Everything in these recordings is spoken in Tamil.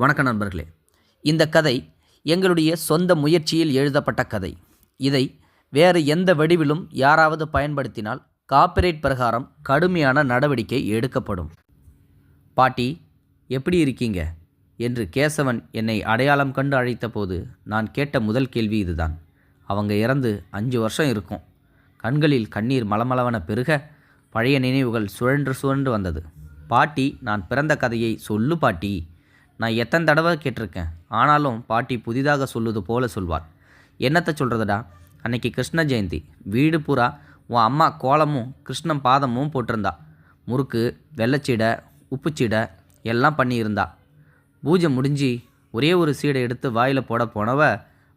வணக்கம் நண்பர்களே. இந்த கதை எங்களுடைய சொந்த முயற்சியில் எழுதப்பட்ட கதை. இதை வேறு எந்த வடிவிலும் யாராவது பயன்படுத்தினால் காப்பிரைட் பிரகாரம் கடுமையான நடவடிக்கை எடுக்கப்படும். பாட்டி எப்படி இருக்கீங்க? என்று கேசவன் என்னை அடையாளம் கண்டு அழைத்தபோது நான் கேட்ட முதல் கேள்வி இதுதான். அவங்க இறந்து அஞ்சு வருஷம் இருக்கும். கண்களில் கண்ணீர் மலமளவன பெருக பழைய நினைவுகள் சுழன்று சுழன்று வந்தது. பாட்டி நான் பிறந்த கதையை சொல்லு பாட்டி. நான் எத்தனை தடவை கேட்டிருக்கேன். ஆனாலும் பாட்டி புதிதாக சொல்லுது போல சொல்வார் என்னத்தை சொல்கிறதுடா அன்னைக்கு கிருஷ்ண ஜெயந்தி. வீடு பூரா உன் அம்மா கோலமும் கிருஷ்ணன் பாதமும் போட்டிருந்தா. முறுக்கு வெள்ளச்சீடை உப்புச்சீடை எல்லாம் பண்ணியிருந்தா. பூஜை முடிஞ்சு ஒரே ஒரு சீடை எடுத்து வாயில் போட போனவ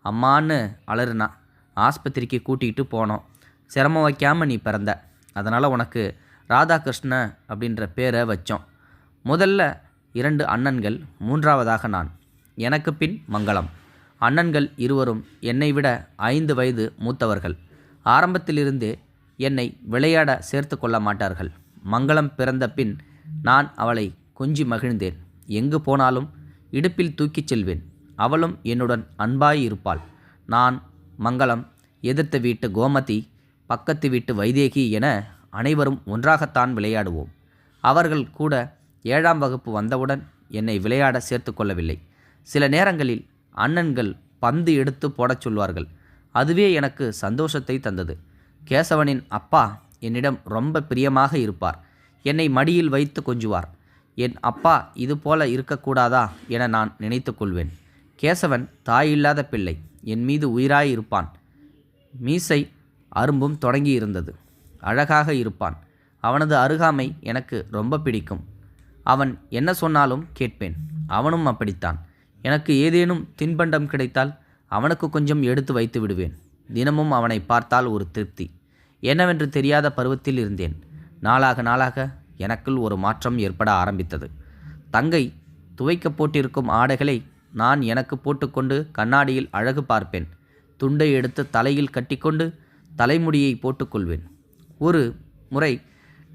அம்மான்னு அலறுனா. ஆஸ்பத்திரிக்கு கூட்டிகிட்டு போனோம். சிரமம் வைக்காமல் நீ பிறந்த. அதனால் உனக்கு ராதாகிருஷ்ண அப்படின்ற பேரை வச்சோம். முதல்ல இரண்டு அண்ணன்கள் மூன்றாவதாக நான். எனக்கு பின் மங்களம். அண்ணன்கள் இருவரும் என்னை விட ஐந்து வயது மூத்தவர்கள். ஆரம்பத்திலிருந்தே என்னை விளையாட சேர்த்து கொள்ள மாட்டார்கள். மங்களம் பிறந்த பின் நான் அவளை கொஞ்சி மகிழ்ந்தேன். எங்கு போனாலும் இடுப்பில் தூக்கிச் செல்வேன். அவளும் என்னுடன் அன்பாய் இருப்பாள். நான் மங்களம் எதிர்த்த வீட்டு கோமதி பக்கத்து வீட்டு வைதேகி என அனைவரும் ஒன்றாகத்தான் விளையாடுவோம். அவர்கள் கூட ஏழாம் வகுப்பு வந்தவுடன் என்னை விளையாட சேர்த்து கொள்ளவில்லை. சில நேரங்களில் அண்ணன்கள் பந்து எடுத்து போடச் சொல்வார்கள். அதுவே எனக்கு சந்தோஷத்தை தந்தது. கேசவனின் அப்பா என்னிடம் ரொம்ப பிரியமாக இருப்பார். என்னை மடியில் வைத்து கொஞ்சுவார். என் அப்பா இது போல இருக்கக்கூடாதா என நான் நினைத்து கொள்வேன். கேசவன் தாயில்லாத பிள்ளை. என் மீது உயிராய் இருப்பான். மீசை அரும்பும் தொடங்கி இருந்தது அழகாக இருப்பான். அவனது அருகாமை எனக்கு ரொம்ப பிடிக்கும். அவன் என்ன சொன்னாலும் கேட்பேன். அவனும் அப்படித்தான். எனக்கு ஏதேனும் தின்பண்டம் கிடைத்தால் அவனுக்கு கொஞ்சம் எடுத்து வைத்து விடுவேன். தினமும் அவனை பார்த்தால் ஒரு திருப்தி. என்னவென்று தெரியாத பருவத்தில் இருந்தேன். நாளாக நாளாக எனக்குள் ஒரு மாற்றம் ஏற்பட ஆரம்பித்தது. தங்கை துவைக்கப் போட்டிருக்கும் ஆடைகளை நான் எனக்கு போட்டுக்கொண்டு கண்ணாடியில் அழகு பார்ப்பேன். துண்டை எடுத்து தலையில் கட்டிக்கொண்டு தலைமுடியை போட்டுக்கொள்வேன். ஒரு முறை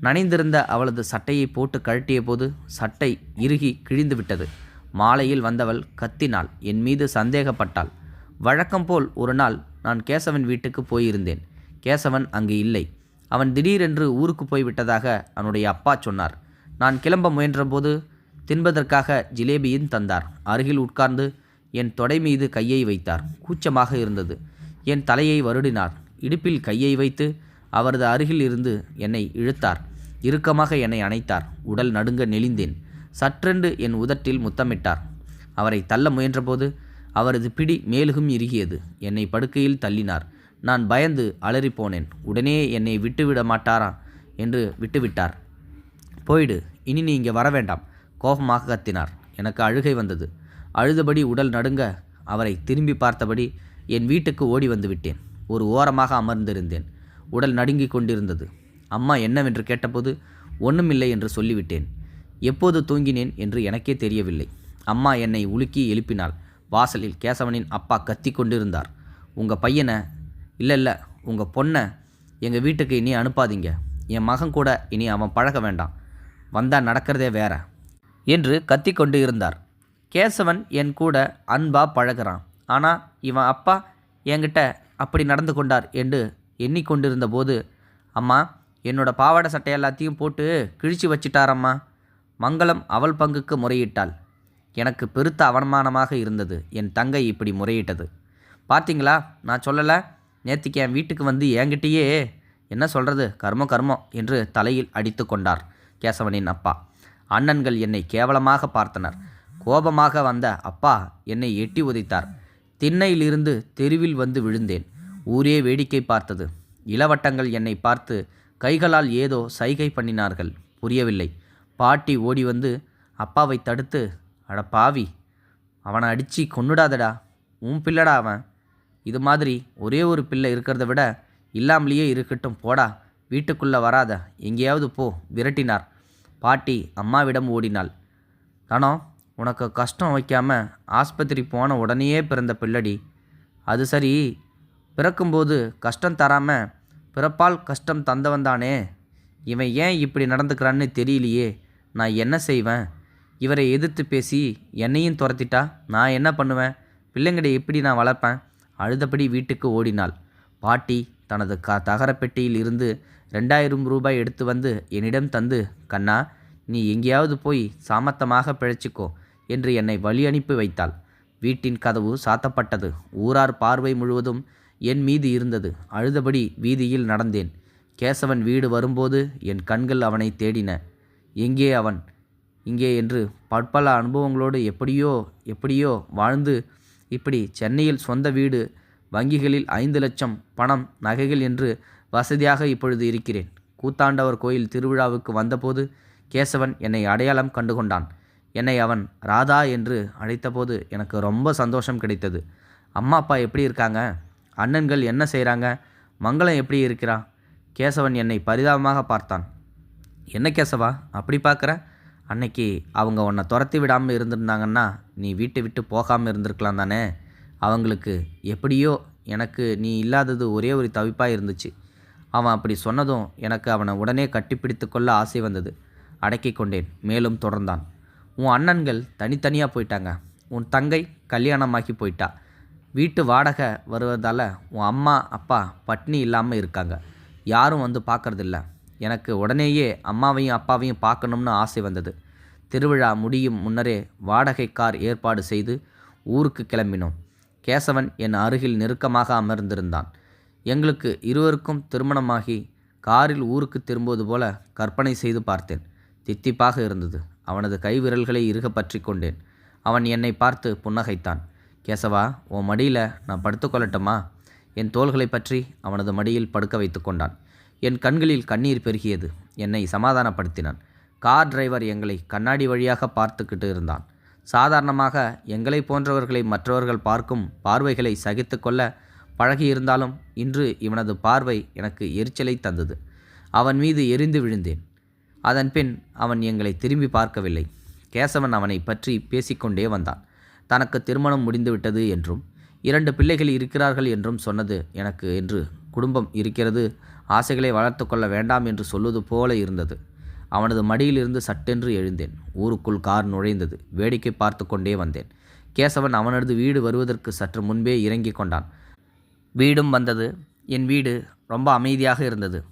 நனைந்திருந்த அவளது சட்டையை போட்டு கழட்டிய போது சட்டை இறுகி கிழிந்து விட்டது மாலையில் வந்தவள் கத்தினாள். என் மீது சந்தேகப்பட்டாள். வழக்கம் போல் ஒரு நாள் நான் கேசவன் வீட்டுக்கு போயிருந்தேன். கேசவன் அங்கு இல்லை. அவன் திடீரென்று ஊருக்கு போய்விட்டதாக அவனுடைய அப்பா சொன்னார். நான் கிளம்ப முயன்றபோது தின்பதற்காக ஜிலேபியும் தந்தார். அருகில் உட்கார்ந்து என் தொடை மீது கையை வைத்தார். கூச்சமாக இருந்தது. என் தலையை வருடினார். இடுப்பில் கையை வைத்து அவரது அருகில் இருந்து என்னை இழுத்தார். இறுக்கமாக என்னை அணைத்தார். உடல் நடுங்க நெளிந்தேன். சற்றென்று என் உதட்டில் முத்தமிட்டார். அவரை தள்ள முயன்றபோது அவரது பிடி மேலுகும் இறுகியது. என்னை படுக்கையில் தள்ளினார். நான் பயந்து அலறிப்போனேன். உடனே என்னை விட்டுவிட மாட்டாரா? என்று விட்டுவிட்டார். போயிடு. இனி நீ இங்கே வர வேண்டாம் கோபமாக கத்தினார். எனக்கு அழுகை வந்தது. அழுதபடி உடல் நடுங்க அவரை திரும்பி பார்த்தபடி என் வீட்டுக்கு ஓடி வந்து விட்டேன். ஒரு ஓரமாக அமர்ந்திருந்தேன். உடல் நடுங்கிக் கொண்டிருந்தது. அம்மா என்னவென்று கேட்டபோது ஒன்றுமில்லை என்று சொல்லிவிட்டேன். எப்போது தூங்கினேன்? என்று எனக்கே தெரியவில்லை. அம்மா என்னை உலுக்கி எழுப்பினாள். வாசலில் கேசவனின் அப்பா கத்தி கொண்டிருந்தார். உங்கள் பையனை இல்லை இல்லை உங்கள் பொண்ணை எங்கள் வீட்டுக்கு இனி அனுப்பாதீங்க. என் மகன் கூட இனி அவன் பழக வேண்டாம். வந்தால் நடக்கிறதே வேற என்று கத்தி கொண்டு இருந்தார். கேசவன் என் கூட அன்பா பழகுறான். ஆனால் இவன் அப்பா என்கிட்ட அப்படி நடந்து கொண்டார் என்று எண்ணிக்கொண்டிருந்த போது அம்மா என்னோட பாவாடை சட்டை எல்லாத்தையும் போட்டு கிழிச்சு வச்சிட்டாரம்மா. மங்களம் அவள் பங்குக்கு முறையிட்டாள். எனக்கு பெருத்த அவமானமாக இருந்தது. என் தங்கை இப்படி முறையிட்டது. பார்த்தீங்களா? நான் சொல்லலை. நேத்திக்கு என் வீட்டுக்கு வந்து என்கிட்டயே என்ன சொல்கிறது கர்மோ கர்மம் என்று தலையில் அடித்து கொண்டார் கேசவனின் அப்பா. அண்ணன்கள் என்னை கேவலமாக பார்த்தனர். கோபமாக வந்த அப்பா என்னை எட்டி உதைத்தார். திண்ணையிலிருந்து தெருவில் வந்து விழுந்தேன். ஊரே வேடிக்கை பார்த்தது. இளவட்டங்கள் என்னை பார்த்து கைகளால் ஏதோ சைகை பண்ணினார்கள். புரியவில்லை. பாட்டி ஓடி வந்து அப்பாவை தடுத்து அட பாவி அவனை அடித்து கொன்னுடாதடா. உன் பிள்ளடா அவன். இது மாதிரி ஒரே ஒரு பிள்ளை இருக்கிறத விட இல்லாமலேயே இருக்கட்டும் போடா. வீட்டுக்குள்ளே வராத. எங்கேயாவது போ விரட்டினார். பாட்டி அம்மாவிடம் ஓடினாள். தானோ உனக்கு கஷ்டம் வைக்காமல் ஆஸ்பத்திரி போன உடனேயே பிறந்த பிள்ளடி. அது சரி பிறக்கும்போது கஷ்டம் தராமல் பிறப்பால் கஷ்டம் தந்தவன் தானே. இவன் ஏன் இப்படி நடந்துக்கிறான்னு தெரியலையே. நான் என்ன செய்வேன்? இவரை எதிர்த்து பேசி என்னையும் துரத்திட்டா? நான் என்ன பண்ணுவேன்? பிள்ளைங்களை எப்படி நான் வளர்ப்பேன்? அழுதபடி வீட்டுக்கு ஓடினாள். பாட்டி தனது க தகரப்பெட்டியில் இருந்து ரெண்டாயிரம் ரூபாய் எடுத்து வந்து என்னிடம் தந்து கண்ணா நீ எங்கேயாவது போய் சாமர்த்தமாக பிழைச்சிக்கோ என்று என்னை வழி அனுப்பி வைத்தாள். வீட்டின் கதவு சாத்தப்பட்டது. ஊரார் பார்வை முழுவதும் என் மீது இருந்தது. அழுதபடி வீதியில் நடந்தேன். கேசவன் வீடு வரும்போது என் கண்கள் அவனை தேடின. எங்கே அவன்? இங்கே என்று பற்பல அனுபவங்களோடு எப்படியோ எப்படியோ வாழ்ந்து இப்படி சென்னையில் சொந்த வீடு வங்கிகளில் ஐந்து லட்சம் பணம் நகைகள் என்று வசதியாக இப்பொழுது இருக்கிறேன். கூத்தாண்டவர் கோயில் திருவிழாவுக்கு வந்தபோது கேசவன் என்னை அடையாளம் கண்டுகொண்டான். என்னை அவன் ராதா என்று அழைத்தபோது எனக்கு ரொம்ப சந்தோஷம் கிடைத்தது. அம்மா அப்பா எப்படி இருக்காங்க? அண்ணன்கள் என்ன செய்கிறாங்க மங்களம் எப்படி இருக்கிறா? கேசவன் என்னை பரிதாபமாக பார்த்தான். என்ன கேசவா? அப்படி பார்க்குற? அன்னைக்கு அவங்க உன்னை துரத்தி விடாமல் இருந்திருந்தாங்கன்னா நீ வீட்டை விட்டு போகாமல் இருந்திருக்கலாம் தானே? அவங்களுக்கு எப்படியோ எனக்கு நீ இல்லாதது ஒரே ஒரு தவிப்பாக இருந்துச்சு. அவன் அப்படி சொன்னதும் எனக்கு அவனை உடனே கட்டிப்பிடித்து கொள்ள ஆசை வந்தது. அடக்கி கொண்டேன் மேலும் தொடர்ந்தான். உன் அண்ணன்கள் தனித்தனியாக போயிட்டாங்க. உன் தங்கை கல்யாணமாகி போயிட்டா. வீட்டு வாடகை வருவதால் உன் அம்மா அப்பா பட்னி இல்லாமல் இருக்காங்க. யாரும் வந்து பார்க்கறதில்ல. எனக்கு உடனேயே அம்மாவையும் அப்பாவையும் பார்க்கணும்னு ஆசை வந்தது. திருவிழா முடியும் முன்னரே வாடகை கார் ஏற்பாடு செய்து ஊருக்கு கிளம்பினோம். கேசவன் என் அருகில் நெருக்கமாக அமர்ந்திருந்தான். எங்களுக்கு இருவருக்கும் திருமணமாகி காரில் ஊருக்கு திரும்புவது போல கற்பனை செய்து பார்த்தேன். தித்திப்பாக இருந்தது. அவனது கைவிரல்களை இறுக பற்றி கொண்டேன். அவன் என்னை பார்த்து புன்னகைத்தான். கேசவா உன் மடியில் நான் படுத்துக்கொள்ளட்டுமா என் தோள்களை பற்றி அவனது மடியில் படுக்க வைத்து கொண்டான். என் கண்களில் கண்ணீர் பெருகியது. என்னை சமாதானப்படுத்தினான். கார் டிரைவர் எங்களை கண்ணாடி வழியாக பார்த்துக்கிட்டு இருந்தான். சாதாரணமாக எங்களை போன்றவர்களை மற்றவர்கள் பார்க்கும் பார்வைகளை சகித்து கொள்ள பழகியிருந்தாலும் இன்று இவனது பார்வை எனக்கு எரிச்சலை தந்தது. அவன் மீது எரிந்து விழுந்தேன். அதன் பின் அவன் எங்களை திரும்பி பார்க்கவில்லை. கேசவன் அவனை பற்றி பேசிக்கொண்டே வந்தான். தனக்கு திருமணம் முடிந்துவிட்டது என்றும் இரண்டு பிள்ளைகள் இருக்கிறார்கள் என்றும் சொன்னது எனக்கு என்று குடும்பம் இருக்கிறது ஆசைகளை வளர்த்து கொள்ள வேண்டாம் என்று சொல்வது போல இருந்தது. அவனது மடியிலிருந்து சட்டென்று எழுந்தேன். ஊருக்குள் கார் நுழைந்தது. வேடிக்கை பார்த்து கொண்டே வந்தேன். கேசவன் அவனது வீடு வருவதற்கு சற்று முன்பே இறங்கிக் கொண்டான். வீடும் வந்தது. என் வீடு ரொம்ப அமைதியாக இருந்தது.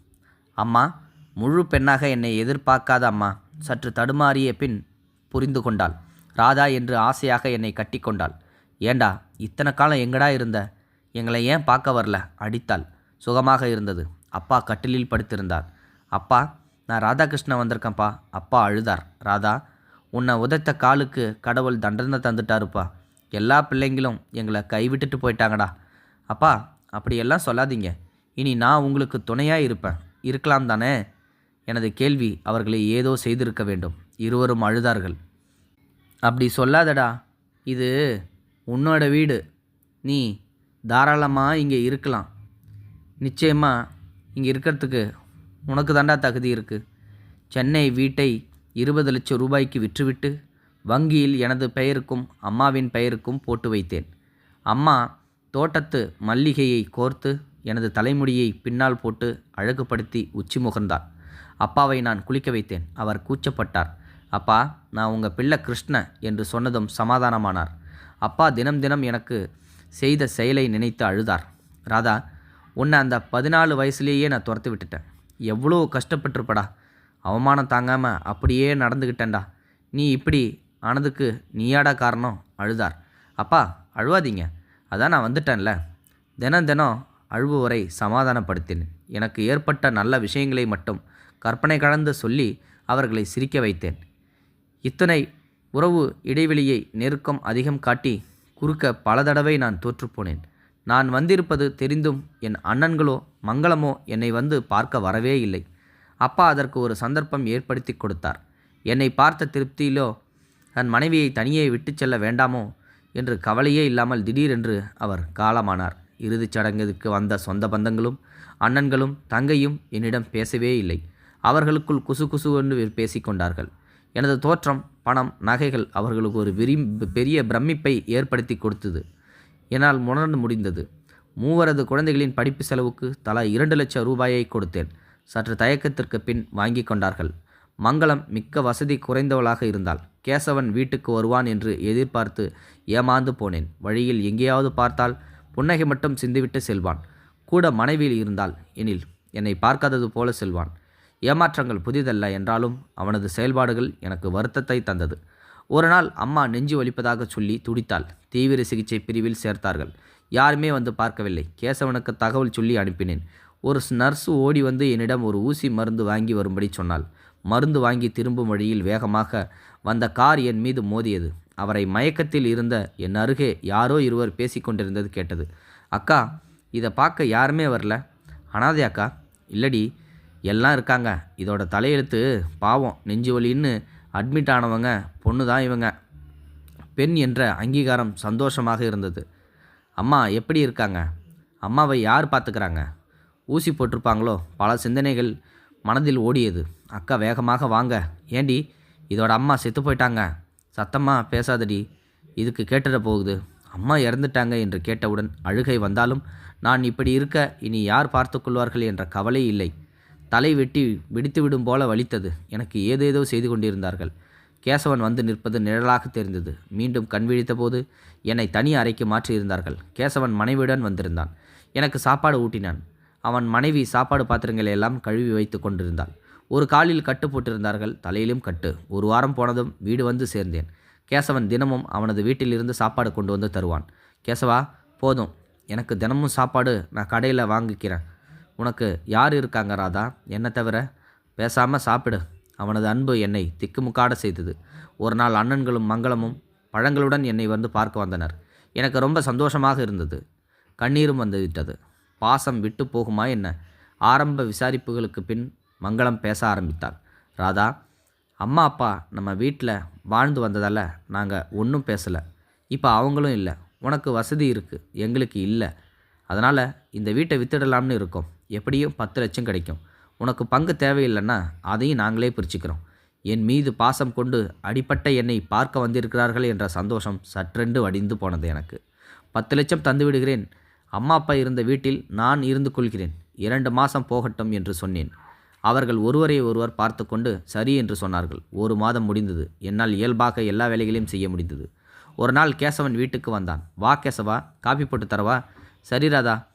அம்மா முழு பெண்ணாக என்னை எதிர்பார்க்காத அம்மா சற்று தடுமாறிய பின் புரிந்து கொண்டாள். ராதா என்று ஆசையாக என்னை கட்டிக்கொண்டாள். ஏண்டா இத்தனை காலம் எங்கடா இருந்த? எங்களை ஏன் பார்க்க வரல? அடித்தாள். சுகமாக இருந்தது. அப்பா கட்டிலில் படுத்திருந்தார். அப்பா நான் ராதாகிருஷ்ணன் வந்திருக்கேன்ப்பா. அப்பா அழுதார். ராதா உன்னை உதைத்த காலுக்கு கடவுள் தண்டனை தந்துட்டாருப்பா. எல்லா பிள்ளைங்களும் எங்களை கைவிட்டுட்டு போயிட்டாங்கடா. அப்பா அப்படியெல்லாம் சொல்லாதீங்க. இனி நான் உங்களுக்கு துணையாக இருப்பேன். இருக்கலாம் தானே? எனது கேள்வி அவர்களை ஏதோ செய்திருக்க வேண்டும். இருவரும் அழுதார்கள். அப்படி சொல்லாதடா. இது உன்னோட வீடு. நீ தாராளமாக இங்கே இருக்கலாம். நிச்சயமாக இங்கே இருக்கிறதுக்கு உனக்கு தாண்டா தகுதி இருக்குது சென்னை வீட்டை இருபது லட்சம் ரூபாய்க்கு விற்றுவிட்டு வங்கியில் எனது பெயருக்கும் அம்மாவின் பெயருக்கும் போட்டு வைத்தேன். அம்மா தோட்டத்து மல்லிகையை கோர்த்து எனது தலைமுடியை பின்னால் போட்டு அழகுபடுத்தி உச்சி முகர்ந்தார் அப்பாவை நான் குளிக்க வைத்தேன். அவர் கூச்சப்பட்டார். அப்பா நான் உங்கள் பிள்ளை கிருஷ்ண என்று சொன்னதும் சமாதானமானார். அப்பா தினம் தினம் எனக்கு செய்த செயலை நினைத்து அழுதார். ராதா உன்னை அந்த பதினாலு வயசுலேயே நான் துரத்து விட்டுட்டேன். எவ்வளோ கஷ்டப்பட்டிருப்படா. அவமானம் தாங்காமல் அப்படியே நடந்துக்கிட்டேன்டா நீ இப்படி ஆனதுக்கு நீயாடா காரணம்? அழுதார். அப்பா அழுவாதீங்க. அதான் நான் வந்துட்டேன்ல. தினம் தினம் அழுபவரை சமாதானப்படுத்தினேன். எனக்கு ஏற்பட்ட நல்ல விஷயங்களை மட்டும் கற்பனை கலந்து சொல்லி அவர்களை சிரிக்க வைத்தேன். இத்தனை உறவு இடைவெளியை நெருக்கம் அதிகம் காட்டி குறுக்க பல தடவை நான் தோற்றுப்போனேன். நான் வந்திருப்பது தெரிந்தும் என் அண்ணன்களோ மங்களமோ என்னை வந்து பார்க்க வரவே இல்லை. அப்பா அதற்கு ஒரு சந்தர்ப்பம் ஏற்படுத்தி கொடுத்தார். என்னை பார்த்த திருப்தியிலோ தன் மனைவியை தனியே விட்டுச் செல்ல வேண்டாமோ என்று கவலையே இல்லாமல் திடீரென்று அவர் காலமானார். இறுதிச் சடங்குக்கு வந்த சொந்த பந்தங்களும் அண்ணன்களும் தங்கையும் என்னிடம் பேசவே இல்லை. அவர்களுக்குள் குசு குசு என்று பேசிக்கொண்டார்கள் எனது தோற்றம் பணம் நகைகள் அவர்களுக்கு ஒரு விரி பெரிய பிரமிப்பை ஏற்படுத்தி கொடுத்தது. என்னால் உணர்ந்து முடிந்தது. மூவரது குழந்தைகளின் படிப்பு செலவுக்கு தலா இரண்டு லட்சம் ரூபாயை கொடுத்தேன். சற்று தயக்கத்திற்கு பின் வாங்கி கொண்டார்கள். மங்களம் மிக்க வசதி குறைந்தவளாக இருந்தால் கேசவன் வீட்டுக்கு வருவான் என்று எதிர்பார்த்து ஏமாந்து போனேன். வழியில் எங்கேயாவது பார்த்தால் புன்னகை மட்டும் சிந்துவிட்டு செல்வான். கூட மனைவியில் இருந்தால் எனில் என்னை பார்க்காதது போல செல்வான். ஏமாற்றங்கள் புதிதல்ல என்றாலும் அவனது செயல்பாடுகள் எனக்கு வருத்தத்தை தந்தது. ஒரு நாள் அம்மா நெஞ்சு வலிப்பதாக சொல்லி துடித்தாள். தீவிர சிகிச்சை பிரிவில் சேர்த்தார்கள். யாருமே வந்து பார்க்கவில்லை. கேசவனுக்கு தகவல் சொல்லி அனுப்பினேன். ஒரு நர்ஸு ஓடி வந்து என்னிடம் ஒரு ஊசி மருந்து வாங்கி வரும்படி சொன்னாள். மருந்து வாங்கி திரும்பும் வழியில் வேகமாக வந்த கார் என் மீது மோதியது. அவரை மயக்கத்தில் இருந்த என் அருகே யாரோ இருவர் பேசிக்கொண்டிருந்தது கேட்டது. அக்கா இதை பார்க்க யாருமே வரல? அனாதே அக்கா இல்லடி எல்லாம் இருக்காங்க. இதோட தலையெழுத்து பாவம் நெஞ்சு வலின்னு அட்மிட் ஆனவங்க பொண்ணு தான் இவங்க. பெண் என்ற அங்கீகாரம் சந்தோஷமாக இருந்தது. அம்மா எப்படி இருக்காங்க? அம்மாவை யார் பார்த்துக்கிறாங்க? ஊசி போட்டிருப்பாங்களோ? பல சிந்தனைகள் மனதில் ஓடியது. அக்கா வேகமாக வாங்க. ஏண்டி இதோட அம்மா செத்து போயிட்டாங்க. சத்தமாக பேசாதடி. இதுக்கு கேட்டுட போகுது. அம்மா இறந்துட்டாங்க என்று கேட்டவுடன் அழுகை வந்தாலும் நான் இப்படி இருக்க இனி யார் பார்த்து கொள்வார்கள்? என்ற கவலை இல்லை. தலை வெட்டி வெடித்துவிடும் போல வலித்தது. எனக்கு ஏதேதோ செய்து கொண்டிருந்தார்கள். கேசவன் வந்து நிற்பது நிழலாக தெரிந்தது. மீண்டும் கண் விழித்தபோது என்னை தனி அறைக்கு மாற்றியிருந்தார்கள் கேசவன் மனைவியுடன் வந்திருந்தான். எனக்கு சாப்பாடு ஊட்டினான். அவன் மனைவி சாப்பாடு பாத்திரங்களை எல்லாம் கழுவி வைத்து கொண்டிருந்தாள். ஒரு காலில் கட்டு போட்டிருந்தார்கள். தலையிலும் கட்டு. ஒரு வாரம் போனதும் வீடு வந்து சேர்ந்தேன். கேசவன் தினமும் அவனது வீட்டிலிருந்து சாப்பாடு கொண்டு வந்து தருவான். கேசவா போதும். எனக்கு தினமும் சாப்பாடு நான் கடையில் வாங்கிக்கிறேன். உனக்கு யார் இருக்காங்க ராதா? என்ன தவிர பேசாமல் சாப்பிடு. அவனது அன்பு என்னை திக்குமுக்காட செய்தது. ஒரு நாள் அண்ணன்களும் மங்களமும் பழங்களுடன் என்னை வந்து பார்க்க வந்தனர். எனக்கு ரொம்ப சந்தோஷமாக இருந்தது. கண்ணீரும் வந்து விட்டது. பாசம் விட்டு போகுமா என்ன? ஆரம்ப விசாரிப்புகளுக்கு பின் மங்களம் பேச ஆரம்பித்தாள். ராதா அம்மா அப்பா நம்ம வீட்டில் வாழ்ந்து வந்ததால் நாங்கள் ஒன்றும் பேசலை. இப்போ அவங்களும் இல்லை. உனக்கு வசதி இருக்குது எங்களுக்கு இல்லை. அதனால் இந்த வீட்டை வித்துடலாம்னு இருக்கோம். எப்படியும் பத்து லட்சம் கிடைக்கும். உனக்கு பங்கு தேவையில்லைன்னா அதையும் நாங்களே பிரிச்சுக்கிறோம். என் மீது பாசம் கொண்டு அடிப்பட்ட என்னை பார்க்க வந்திருக்கிறார்கள் என்ற சந்தோஷம் சற்றென்று வடிந்து போனது எனக்கு. பத்து லட்சம் தந்து விடுகிறேன். அம்மா அப்பா இருந்த வீட்டில் நான் இருந்து கொள்கிறேன். இரண்டு மாதம் போகட்டும் என்று சொன்னேன். அவர்கள் ஒருவரை ஒருவர் பார்த்து கொண்டு சரி என்று சொன்னார்கள். ஒரு மாதம் முடிந்தது. என்னால் இயல்பாக எல்லா வேலைகளையும் செய்ய முடிந்தது. ஒரு நாள் கேசவன் வீட்டுக்கு வந்தான். வா கேசவா காப்பி போட்டு தரவா? சரி ராதா.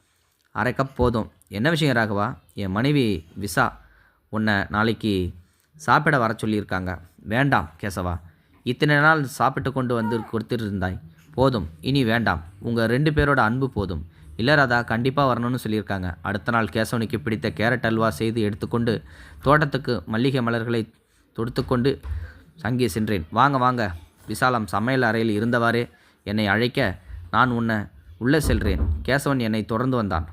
அரை கப் போதும். என்ன விஷயம் ராகவா? என் மனைவி விசா உன்னை நாளைக்கு சாப்பிட வர சொல்லியிருக்காங்க. வேண்டாம் கேசவா. இத்தனை நாள் சாப்பிட்டு கொண்டு வந்து கொடுத்துருந்தாய். போதும் இனி வேண்டாம். உங்கள் ரெண்டு பேரோட அன்பு போதும். இல்லை ராதா கண்டிப்பாக வரணும்னு சொல்லியிருக்காங்க. அடுத்த நாள் கேசவனுக்கு பிடித்த கேரட் அல்வா செய்து எடுத்துக்கொண்டு தோட்டத்துக்கு மல்லிகை மலர்களை தொடுத்துக்கொண்டு அங்கே சென்றேன். வாங்க வாங்க. விசாலம் சமையல் அறையில் இருந்தவாறே என்னை அழைக்க நான் உன்னை உள்ளே செல்கிறேன் கேசவன் என்னை தொடர்ந்து வந்தான்.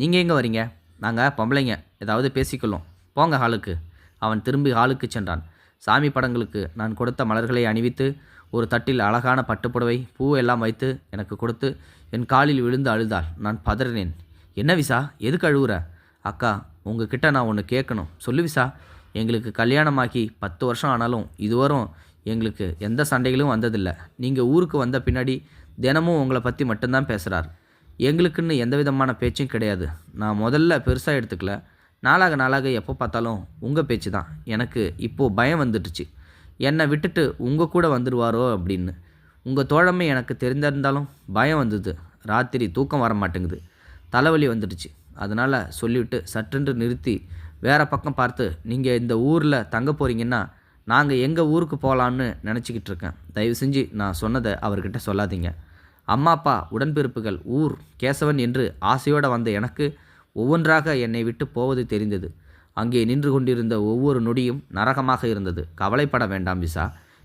நீங்கள் எங்கே வரீங்க? நாங்கள் பொம்பளைங்க. ஏதாவது பேசிக்கொள்ளும். போங்க ஹாலுக்கு. அவன் திரும்பி ஹாலுக்கு சென்றான். சாமி படங்களுக்கு நான் கொடுத்த மலர்களை அணிவித்து ஒரு தட்டில் அழகான பட்டுப்புடவை பூ எல்லாம் வைத்து எனக்கு கொடுத்து என் காலில் விழுந்து அழுதாள். நான் பதறினேன். என்ன விசா? எதுக்கு அழுகுற அக்கா உங்ககிட்ட நான் ஒன்று கேட்கணும். சொல்லு விசா. எங்களுக்கு கல்யாணமாகி பத்து வருஷம் ஆனாலும் இதுவரும் எங்களுக்கு எந்த சண்டைகளும் வந்ததில்லை. நீங்கள் ஊருக்கு வந்த பின்னாடி தினமும் உங்களை பற்றி மட்டும்தான் பேசுகிறார் எங்களுக்குன்னு எந்த விதமான பேச்சும் கிடையாது. நான் முதல்ல பெருசாக எடுத்துக்கல. நாளாக நாளாக எப்போ பார்த்தாலும் உங்கள் பேச்சு தான். எனக்கு இப்போது பயம் வந்துடுச்சு. என்னை விட்டுட்டு உங்கள் கூட வந்துடுவாரோ அப்படின்னு. உங்கள் தோழமை எனக்கு தெரிந்திருந்தாலும் பயம் வந்தது. ராத்திரி தூக்கம் வர மாட்டேங்குது. தலைவலி வந்துடுச்சு. அதனால் சொல்லிவிட்டு சற்றென்று நிறுத்தி வேறு பக்கம் பார்த்து நீங்கள் இந்த ஊரில் தங்க போகிறீங்கன்னா நாங்கள் எங்கள் ஊருக்கு போகலான்னு நினச்சிக்கிட்டு இருக்கேன். தயவு செஞ்சு நான் சொன்னதை அவர்கிட்ட சொல்லாதீங்க. அம்மா அப்பா உடன்பிறப்புகள் ஊர் கேசவன் என்று ஆசையோடு வந்த எனக்கு ஒவ்வொன்றாக என்னை விட்டு போவது தெரிந்தது. அங்கே நின்று கொண்டிருந்த ஒவ்வொரு நொடியும் நரகமாக இருந்தது. கவலைப்பட வேண்டாம் விசா.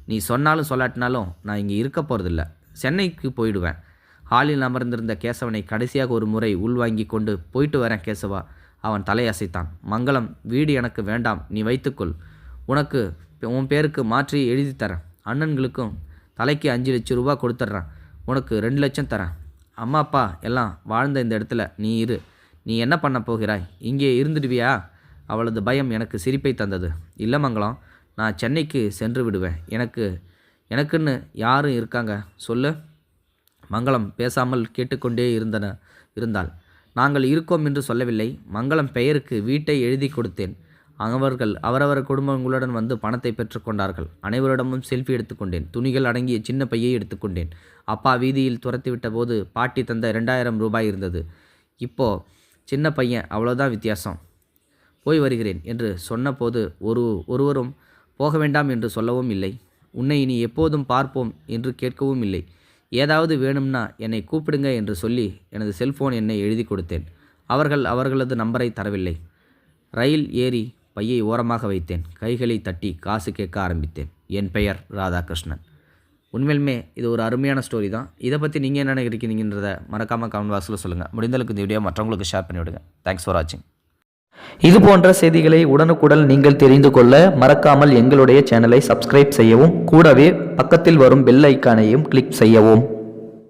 நீ சொன்னாலும் சொல்லாட்டினாலும் நான் இங்கே இருக்க போகிறதில்ல சென்னைக்கு போயிடுவேன். ஹாலில் அமர்ந்திருந்த கேசவனை கடைசியாக ஒரு முறை உள்வாங்கி கொண்டு போயிட்டு வரேன் கேசவா. அவன் தலையசைத்தான். மங்களம் வீடு எனக்கு வேண்டாம். நீ வைத்துக்கொள். உனக்கு உன் பேருக்கு மாற்றி எழுதி தரேன். அண்ணன்களுக்கும் தலைக்கு அஞ்சு லட்சம் ரூபா கொடுத்துட்றேன். உனக்கு ரெண்டு லட்சம் தரேன். அம்மா அப்பா எல்லாம் வாழ்ந்த இந்த இடத்துல நீ இரு. நீ என்ன பண்ண போகிறாய்? இங்கே இருந்துடுவியா? அவளது பயம் எனக்கு சிரிப்பை தந்தது. இல்லை மங்களம் நான் சென்னைக்கு சென்று விடுவேன். எனக்கு எனக்குன்னு யாரும் இருக்காங்க? சொல்லு. மங்களம் பேசாமல் கேட்டுக்கொண்டே இருந்தன இருந்தாள். நாங்கள் இருக்கோம் என்று சொல்லவில்லை. மங்களம் பெயருக்கு வீட்டை எழுதி கொடுத்தேன். அவர்கள் அவரவர் குடும்பங்களுடன் வந்து பணத்தை பெற்றுக்கொண்டார்கள் அனைவரிடமும் செல்ஃபி எடுத்துக்கொண்டேன் துணிகள் அடங்கிய சின்ன பையை எடுத்துக்கொண்டேன் அப்பா வீதியில் துரத்திவிட்ட போது பாட்டி தந்த ரெண்டாயிரம் ரூபாய் இருந்தது. இப்போ சின்ன பையன் அவ்வளோதான் வித்தியாசம். போய் வருகிறேன் என்று சொன்னபோது ஒரு ஒருவரும் போக வேண்டாம் என்று சொல்லவும் இல்லை. உன்னை இனி எப்போதும் பார்ப்போம் என்று கேட்கவும் இல்லை. ஏதாவது வேணும்னா என்னை கூப்பிடுங்க என்று சொல்லி எனது செல்போன் எண்ணை எழுதி கொடுத்தேன். அவர்கள் அவர்களது நம்பரை தரவில்லை. ரயில் ஏறி பையை ஓரமாக வைத்தேன். கைகளை தட்டி காசு கேட்க ஆரம்பித்தேன். என் பெயர் ராதாகிருஷ்ணன். உண்மையிலுமே இது ஒரு அருமையான ஸ்டோரி தான். இதை பற்றி நீங்கள் என்ன நினைக்கிறீங்கன்றத மறக்காமல் கமெண்ட் பாக்ஸில் சொல்லுங்கள் முடிந்தளவுக்கு இந்த வீடியோ மற்றவங்களுக்கு ஷேர் பண்ணிவிடுங்க தேங்க்ஸ் ஃபார் வாட்சிங் இது போன்ற செய்திகளை உடனுக்குடன் நீங்கள் தெரிந்து கொள்ள மறக்காமல் எங்களுடைய சேனலை சப்ஸ்கிரைப் செய்யவும் கூடவே பக்கத்தில் வரும் பெல் ஐக்கானையும் கிளிக் செய்யவும்.